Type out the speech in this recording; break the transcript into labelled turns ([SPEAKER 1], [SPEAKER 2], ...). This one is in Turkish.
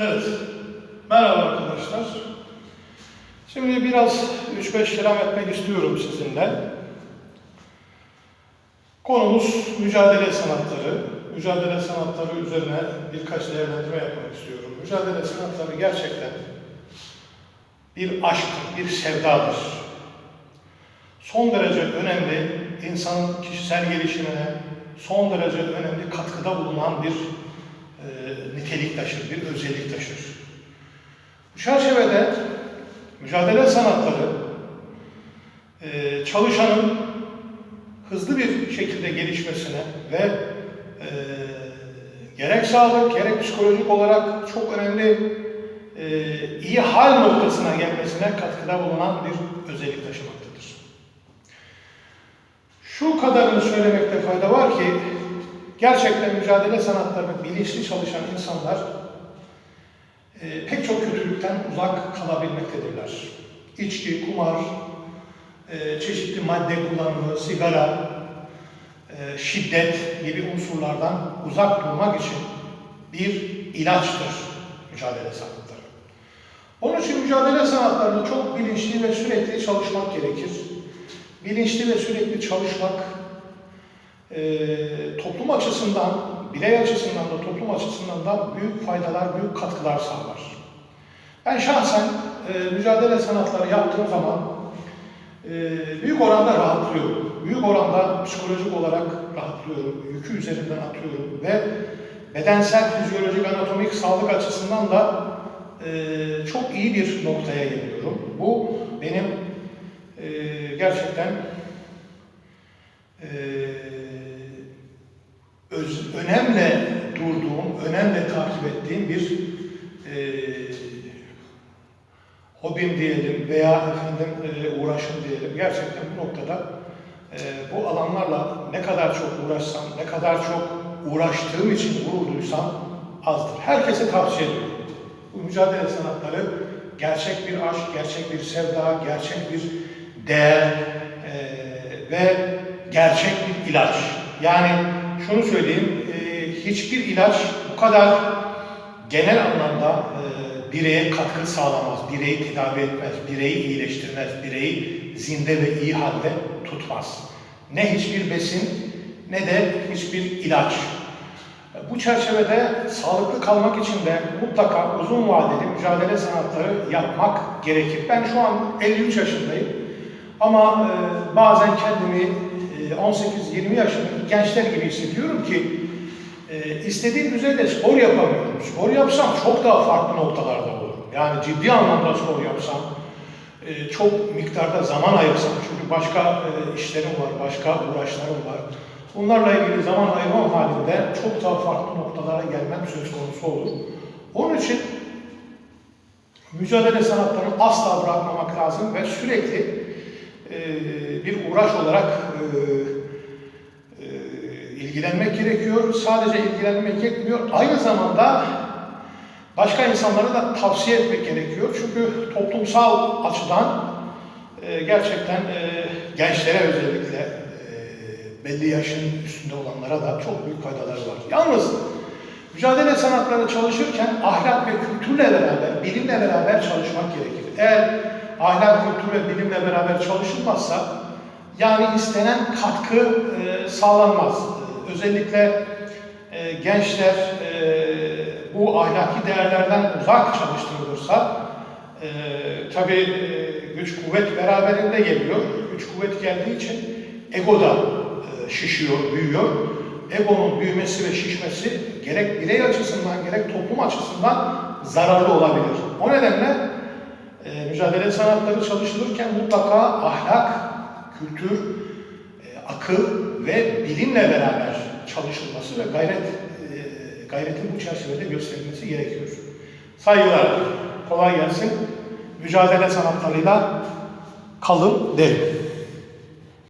[SPEAKER 1] Evet. Merhaba arkadaşlar. Şimdi biraz 3-5 kelam etmek istiyorum sizinle. Konumuz mücadele sanatları. Mücadele sanatları üzerine birkaç değerlendirme yapmak istiyorum. Mücadele sanatları gerçekten bir aşktır, bir sevdadır. Son derece önemli, insanın kişisel gelişimine son derece önemli katkıda bulunan bir e, nitelik taşır, bir özellik taşır. Bu çerçevede mücadele sanatları e, çalışanın hızlı bir şekilde gelişmesine ve e, gerek sağlık gerek psikolojik olarak çok önemli e, iyi hal noktasına gelmesine katkıda bulunan bir özellik taşımaktadır. Şu kadarını söylemekte fayda var ki gerçekten mücadele sanatlarını bilinçli çalışan insanlar e, pek çok kötülükten uzak kalabilmektedirler. İçki, kumar, e, çeşitli madde kullanımı, sigara, e, şiddet gibi unsurlardan uzak durmak için bir ilaçtır mücadele sanatları. Onun için mücadele sanatlarını çok bilinçli ve sürekli çalışmak gerekir. Bilinçli ve sürekli çalışmak e, toplum açısından, birey açısından da toplum açısından da büyük faydalar, büyük katkılar sağlar. Ben şahsen e, mücadele sanatları yaptığım zaman e, büyük oranda rahatlıyorum. Büyük oranda psikolojik olarak rahatlıyorum. Yükü üzerinden atıyorum ve bedensel, fizyolojik, anatomik sağlık açısından da e, çok iyi bir noktaya geliyorum. Bu benim e, gerçekten önemle takip ettiğim bir e, hobim diyelim veya efendim e, uğraşım diyelim. Gerçekten bu noktada e, bu alanlarla ne kadar çok uğraşsam, ne kadar çok uğraştığım için gurur duysam azdır. Herkese tavsiye ediyorum. Bu mücadele sanatları gerçek bir aşk, gerçek bir sevda, gerçek bir değer e, ve gerçek bir ilaç. Yani şunu söyleyeyim, hiçbir ilaç bu kadar genel anlamda e, bireye katkı sağlamaz, bireyi tedavi etmez, bireyi iyileştirmez, bireyi zinde ve iyi halde tutmaz. Ne hiçbir besin ne de hiçbir ilaç. Bu çerçevede sağlıklı kalmak için de mutlaka uzun vadeli mücadele sanatları yapmak gerekir. Ben şu an 53 yaşındayım ama e, bazen kendimi e, 18-20 yaşındaki gençler gibi hissediyorum ki e, istediğim düzeyde spor yapamıyorum. Spor yapsam çok daha farklı noktalarda olurum. Yani ciddi anlamda spor yapsam, e, çok miktarda zaman ayırsam çünkü başka e, işlerim var, başka uğraşlarım var. Bunlarla ilgili zaman ayırmam halinde çok daha farklı noktalara gelmem söz konusu olur. Onun için mücadele sanatlarını asla bırakmamak lazım ve sürekli e, bir uğraş olarak e, ilgilenmek gerekiyor. Sadece ilgilenmek yetmiyor. Aynı zamanda başka insanlara da tavsiye etmek gerekiyor. Çünkü toplumsal açıdan e, gerçekten e, gençlere özellikle e, belli yaşın üstünde olanlara da çok büyük faydaları var. Yalnız mücadele sanatları çalışırken ahlak ve kültürle beraber, bilimle beraber çalışmak gerekir. Eğer ahlak, kültür ve bilimle beraber çalışılmazsa yani istenen katkı e, sağlanmaz. Özellikle e, gençler e, bu ahlaki değerlerden uzak çalıştırılırsa e, tabii e, güç kuvvet beraberinde geliyor. Güç kuvvet geldiği için ego da e, şişiyor, büyüyor. Egonun büyümesi ve şişmesi gerek birey açısından gerek toplum açısından zararlı olabilir. O nedenle e, mücadele sanatları çalışılırken mutlaka ahlak, kültür, akıl ve bilimle beraber çalışılması ve gayret e, gayretin bu çerçevede gösterilmesi gerekiyor. Saygılar, kolay gelsin. Mücadele sanatlarıyla kalın derim.